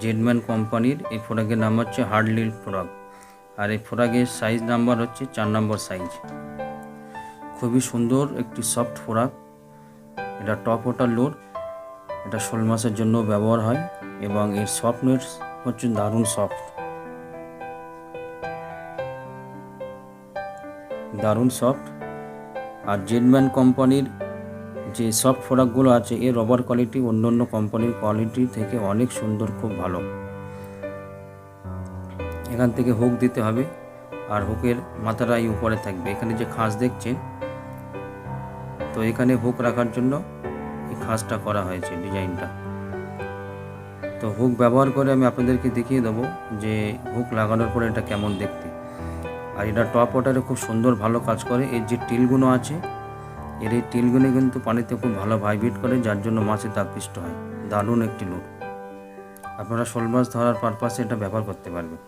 জেডম্যান কোম্পানির এই ফোরাকের নাম হচ্ছে হার্ডলিল ফোরাক আর এই ফোরাকের সাইজ নাম্বার হচ্ছে চার নম্বর সাইজ। খুবই সুন্দর একটি সফট ফোরাক এটা টপ ওয়াটার লোড। এটা শোল মাসের জন্য ব্যবহার হয় এবং এর সফটনেস হচ্ছে দারুণ সফট। দারুণ সফট। আর জেডম্যান কোম্পানির যে সফট প্রোডাক্টগুলো আছে, এর রবার কোয়ালিটি অন্য অন্য কোম্পানির কোয়ালিটি থেকে অনেক সুন্দর, খুব ভালো। এখান থেকে হুক দিতে হবে আর হুকের মাথাটা এই উপরে থাকবে। এখানে যে খাঁজ দেখছেন, তো এখানে হুক রাখার জন্য এই খাঁজটা করা হয়েছে ডিজাইনটা। তো হুক ব্যবহার করে আমি আপনাদেরকে দেখিয়ে দেবো যে হুক লাগানোর পরে এটা কেমন দেখতে। আর এটা টপ ওয়াটারে খুব সুন্দর ভালো কাজ করে। এর যে টিলগুলো আছে এর এই তিলগুলি কিন্তু পানিতে খুব ভালো ভাইব্রেট করে, যার জন্য মাছে আকৃষ্ট হয়। দারুণ একটি লোড আপনারা শোল মাছ ধরার পারপাসে এটা ব্যবহার করতে পারবেন।